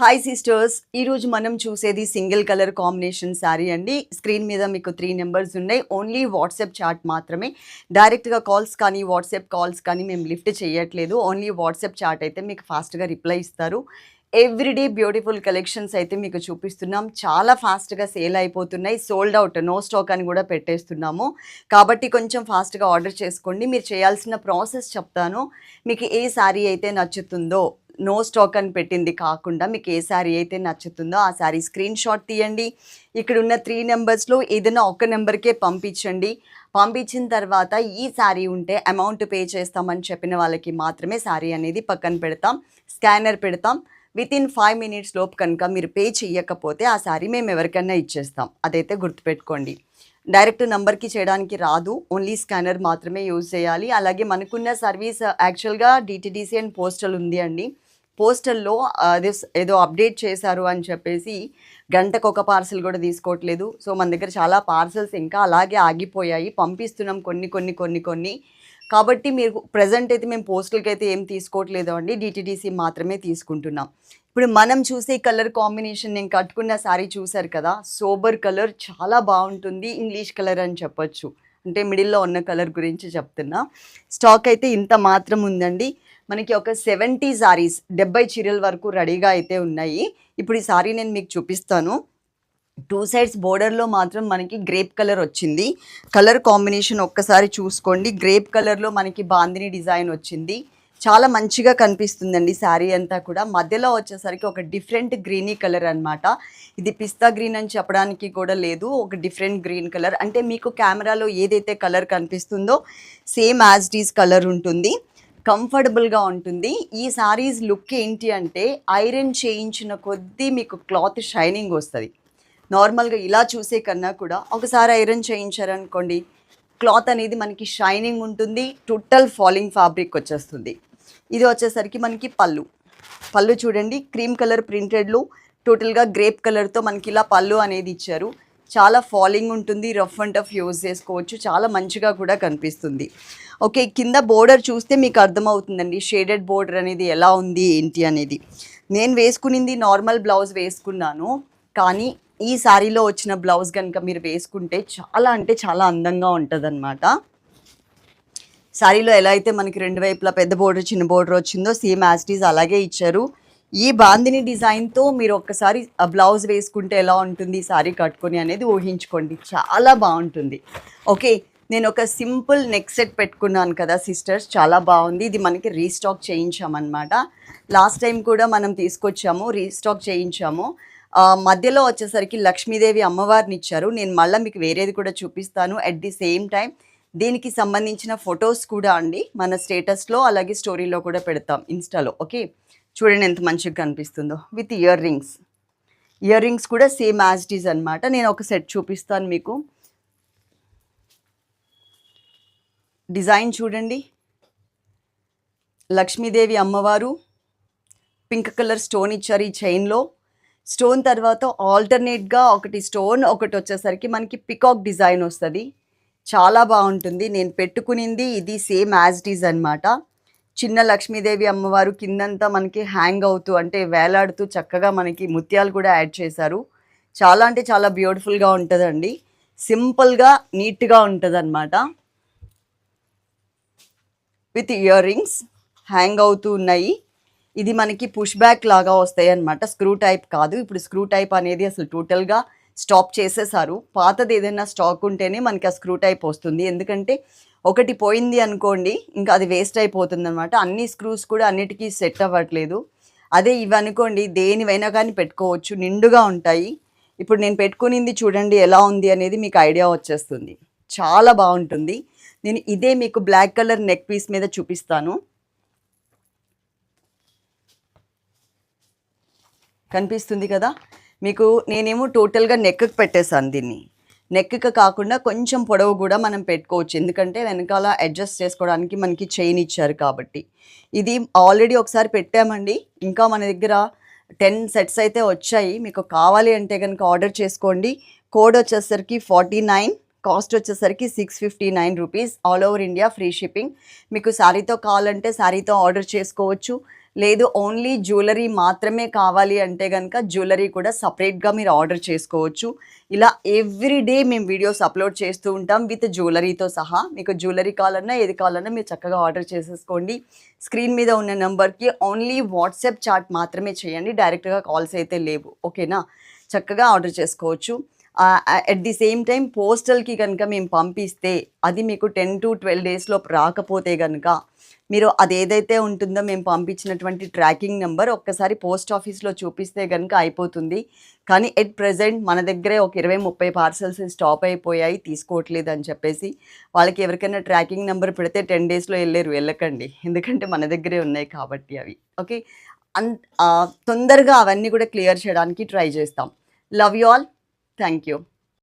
Hi sisters ఈరోజు మనం చూసేది సింగిల్ కలర్ కాంబినేషన్ శారీ అండి. స్క్రీన్ మీద మీకు త్రీ నెంబర్స్ ఉన్నాయి. ఓన్లీ వాట్సాప్ చాట్ మాత్రమే. డైరెక్ట్గా కాల్స్ కానీ వాట్సాప్ కాల్స్ కానీ మేము లిఫ్ట్ చేయట్లేదు. ఓన్లీ వాట్సాప్ చాట్ అయితే మీకు ఫాస్ట్గా రిప్లై ఇస్తారు. ఎవ్రీడే బ్యూటిఫుల్ కలెక్షన్స్ అయితే మీకు చూపిస్తున్నాం. చాలా ఫాస్ట్గా సేల్ అయిపోతున్నాయి. సోల్డ్ అవుట్ నో స్టాక్ అని కూడా పెట్టేస్తున్నాము. కాబట్టి కొంచెం ఫాస్ట్గా ఆర్డర్ చేసుకోండి. మీరు చేయాల్సిన ప్రాసెస్ చెప్తాను. మీకు ఏ శారీ అయితే నచ్చుతుందో. నో స్టాక్ అని పెట్టింది కాకుండా మీకు ఏ శారీ అయితే నచ్చుతుందో ఆ శారీ స్క్రీన్ షాట్ తీయండి. ఇక్కడ ఉన్న త్రీ నెంబర్స్లో ఏదైనా ఒక నెంబర్కే పంపించండి. పంపించిన తర్వాత ఈ శారీ ఉంటే అమౌంట్ పే చేస్తామని చెప్పిన వాళ్ళకి మాత్రమే శారీ అనేది పక్కన పెడతాం. స్కానర్ పెడతాం. విత్ ఇన్ ఫైవ్ మినిట్స్ లోపు కనుక మీరు పే చేయకపోతే ఆ శారీ మేము ఎవరికైనా ఇచ్చేస్తాం. అదైతే గుర్తుపెట్టుకోండి. డైరెక్ట్ నంబర్కి చేయడానికి రాదు. ఓన్లీ స్కానర్ మాత్రమే యూజ్ చేయాలి. అలాగే మనకున్న సర్వీస్ యాక్చువల్గా డిటిడిసి అండ్ పోస్టల్ ఉంది అండి. పోస్టల్లో అదే ఏదో అప్డేట్ చేశారు అని చెప్పేసి గంటకు ఒక పార్సల్ కూడా తీసుకోవట్లేదు. సో మన దగ్గర చాలా పార్సల్స్ ఇంకా అలాగే ఆగిపోయాయి. పంపిస్తున్నాం కొన్ని కొన్ని కొన్ని కొన్ని. కాబట్టి మీరు ప్రజెంట్ అయితే మేము పోస్టల్కి అయితే ఏం తీసుకోవట్లేదు అండి. డిటీడీసీ మాత్రమే తీసుకుంటున్నాం. ఇప్పుడు మనం చూసే కలర్ కాంబినేషన్ నేను కట్టుకున్న శారీ చూసారు కదా సోబర్ కలర్ చాలా బాగుంటుంది. ఇంగ్లీష్ కలర్ అని చెప్పొచ్చు. అంటే మిడిల్లో ఉన్న కలర్ గురించి చెప్తున్నా. స్టాక్ అయితే ఇంత మాత్రం ఉందండి. మనకి ఒక సెవెంటీ సారీస్ డెబ్బై చీరల వరకు రెడీగా అయితే ఉన్నాయి. ఇప్పుడు ఈ సారీ నేను మీకు చూపిస్తాను. టూ సైడ్స్ బోర్డర్లో మాత్రం మనకి గ్రేప్ కలర్ వచ్చింది. కలర్ కాంబినేషన్ ఒక్కసారి చూసుకోండి. గ్రేప్ కలర్లో మనకి బాందిని డిజైన్ వచ్చింది. చాలా మంచిగా కనిపిస్తుందండి శారీ అంతా కూడా. మధ్యలో వచ్చేసరికి ఒక డిఫరెంట్ గ్రీనీ కలర్ అనమాట ఇది పిస్తా గ్రీన్ అని చెప్పడానికి కూడా లేదు. ఒక డిఫరెంట్ గ్రీన్ కలర్. అంటే మీకు కెమెరాలో ఏదైతే కలర్ కనిపిస్తుందో సేమ్ యాజ్ డీస్ కలర్ ఉంటుంది. కంఫర్టబుల్గా ఉంటుంది. ఈ సారీస్ లుక్ ఏంటి అంటే ఐరన్ చేయించిన కొద్దీ మీకు క్లాత్ షైనింగ్ వస్తుంది. నార్మల్గా ఇలా చూసే కన్నా కూడా ఒకసారి ఐరన్ చేయించారనుకోండి క్లాత్ అనేది మనకి షైనింగ్ ఉంటుంది టోటల్ ఫాలింగ్ ఫ్యాబ్రిక్ వచ్చేస్తుంది. ఇది వచ్చేసరికి మనకి పళ్ళు. పళ్ళు చూడండి క్రీమ్ కలర్ ప్రింటెడ్లు టోటల్గా గ్రేప్ కలర్తో మనకి ఇలా పళ్ళు అనేది ఇచ్చారు. చాలా ఫాలింగ్ ఉంటుంది రఫ్ అండ్ టఫ్ యూజ్ చేసుకోవచ్చు చాలా మంచిగా కూడా కనిపిస్తుంది. ఓకే కింద బోర్డర్ చూస్తే మీకు అర్థమవుతుందండి షేడెడ్ బోర్డర్ అనేది ఎలా ఉంది ఏంటి అనేది. నేను వేసుకునింది నార్మల్ బ్లౌజ్ వేసుకున్నాను కానీ ఈ శారీలో వచ్చిన బ్లౌజ్ కనుక మీరు వేసుకుంటే చాలా అంటే చాలా అందంగా ఉంటుంది శారీలో ఎలా అయితే మనకి రెండు వైపులా పెద్ద బోర్డర్ చిన్న బోర్డర్ వచ్చిందో సేమ్ యాస్టీస్ అలాగే ఇచ్చారు. ఈ బాందిని డిజైన్తో మీరు ఒక్కసారి బ్లౌజ్ వేసుకుంటే ఎలా ఉంటుంది శారీ కట్టుకొని అనేది ఊహించుకోండి. చాలా బాగుంటుంది. ఓకే నేను ఒక సింపుల్ నెక్ సెట్ పెట్టుకున్నాను కదా సిస్టర్స్ చాలా బాగుంది. ఇది మనకి రీస్టాక్ చేయించామన్నమాట. లాస్ట్ టైం కూడా మనం తీసుకొచ్చాము రీస్టాక్ చేయించాము. మధ్యలో వచ్చేసరికి లక్ష్మీదేవి అమ్మవారిని ఇచ్చారు. నేను మళ్ళీ మీకు వేరేది కూడా చూపిస్తాను. అట్ ది సేమ్ టైం దీనికి సంబంధించిన ఫొటోస్ కూడా అండి. మన స్టేటస్లో అలాగే స్టోరీలో కూడా పెడతాం ఇన్స్టాలో. ఓకే చూడండి ఎంత మంచిగా కనిపిస్తుందో with ear rings ear rings కూడా సేమ్ యాజ్ ఇట్ ఈజ్ అనమాట నేను ఒక సెట్ చూపిస్తాను మీకు. డిజైన్ చూడండి. లక్ష్మీదేవి అమ్మవారు. పింక్ కలర్ స్టోన్ ఇచ్చారు ఈ చైన్లో స్టోన్ తర్వాత ఆల్టర్నేట్గా ఒకటి స్టోన్ ఒకటి వచ్చేసరికి మనకి పికాక్ డిజైన్ వస్తుంది. చాలా బాగుంటుంది. నేను పెట్టుకునింది ఇది సేమ్ యాజ్ ఇట్ ఈజ్ అనమాట చిన్న లక్ష్మీదేవి అమ్మవారు కిందంతా మనకి హ్యాంగ్ అవుతూ అంటే వేలాడుతూ చక్కగా మనకి ముత్యాలు కూడా యాడ్ చేశారు. చాలా అంటే చాలా బ్యూటిఫుల్గా ఉంటుందండి. సింపుల్గా నీట్గా ఉంటుంది అనమాట విత్ ఇయర్ రింగ్స్ హ్యాంగ్ అవుతూ ఉన్నాయి. ఇది మనకి పుష్ బ్యాక్ లాగా వస్తాయి అనమాట స్క్రూ టైప్ కాదు. ఇప్పుడు స్క్రూ టైప్ అనేది అసలు టోటల్గా స్టాప్ చేసేసారు. పాతది ఏదైనా స్టాక్ ఉంటేనే మనకి ఆ స్క్రూ టైప్ వస్తుంది. ఎందుకంటే ఒకటి పోయింది అనుకోండి ఇంకా అది వేస్ట్ అయిపోతుంది అనమాట అన్ని స్క్రూస్ కూడా అన్నిటికీ సెట్ అవ్వట్లేదు. అదే ఇవి అనుకోండి దేనివైనా కానీ పెట్టుకోవచ్చు నిండుగా ఉంటాయి. ఇప్పుడు నేను పెట్టుకునింది చూడండి ఎలా ఉంది అనేది మీకు ఐడియా వచ్చేస్తుంది. చాలా బాగుంటుంది. నేను ఇదే మీకు బ్లాక్ కలర్ నెక్ పీస్ మీద చూపిస్తాను. కనిపిస్తుంది కదా? మీకు నేనేమో టోటల్గా నెక్కి పెట్టేశాను దీన్ని. నెక్కి కాకుండా కొంచెం పొడవు కూడా మనం పెట్టుకోవచ్చు. ఎందుకంటే వెనకాల అడ్జస్ట్ చేసుకోవడానికి మనకి చైన్ ఇచ్చారు కాబట్టి. ఇది ఆల్రెడీ ఒకసారి పెట్టామండి. ఇంకా మన దగ్గర టెన్ సెట్స్ అయితే వచ్చాయి. మీకు కావాలి అంటే కనుక ఆర్డర్ చేసుకోండి. కోడ్ వచ్చేసరికి ఫార్టీ నైన్ కాస్ట్ వచ్చేసరికి six fifty nine rupees. All over India free shipping. మీకు శారీతో కావాలంటే శారీతో ఆర్డర్ చేసుకోవచ్చు. లేదు ఓన్లీ జ్యువెలరీ మాత్రమే కావాలి అంటే కనుక జ్యువెలరీ కూడా సపరేట్గా మీరు ఆర్డర్ చేసుకోవచ్చు. ఇలా ఎవ్రీ డే మేము వీడియోస్ అప్లోడ్ చేస్తూ ఉంటాం విత్ జ్యువెలరీతో సహా. మీకు జ్యువెలరీ కావాలన్నా ఏది కావాలన్నా మీరు చక్కగా ఆర్డర్ చేసేసుకోండి. స్క్రీన్ మీద ఉన్న నెంబర్కి ఓన్లీ వాట్సాప్ చాట్ మాత్రమే చేయండి. డైరెక్ట్గా కాల్స్ అయితే లేవు. ఓకేనా చక్కగా ఆర్డర్ చేసుకోవచ్చు. అట్ ది సేమ్ టైం పోస్టల్కి కనుక మేము పంపిస్తే అది మీకు టెన్ టు ట్వెల్వ్ డేస్లో రాకపోతే కనుక మీరు అది ఏదైతే ఉంటుందో మేము పంపించినటువంటి ట్రాకింగ్ నెంబర్ ఒక్కసారి పోస్ట్ ఆఫీస్లో చూపిస్తే కనుక అయిపోతుంది. కానీ ఎట్ ప్రజెంట్ మన దగ్గరే ఒక ఇరవై ముప్పై పార్సల్స్ స్టాప్ అయిపోయాయి తీసుకోవట్లేదు అని చెప్పేసి వాళ్ళకి ఎవరికైనా ట్రాకింగ్ నెంబర్ పెడితే టెన్ డేస్లో వెళ్ళలేరు వెళ్ళకండి. ఎందుకంటే మన దగ్గరే ఉన్నాయి కాబట్టి అవి. ఓకే అన్ తొందరగా అవన్నీ కూడా క్లియర్ చేయడానికి ట్రై చేస్తాం. Love you all thank you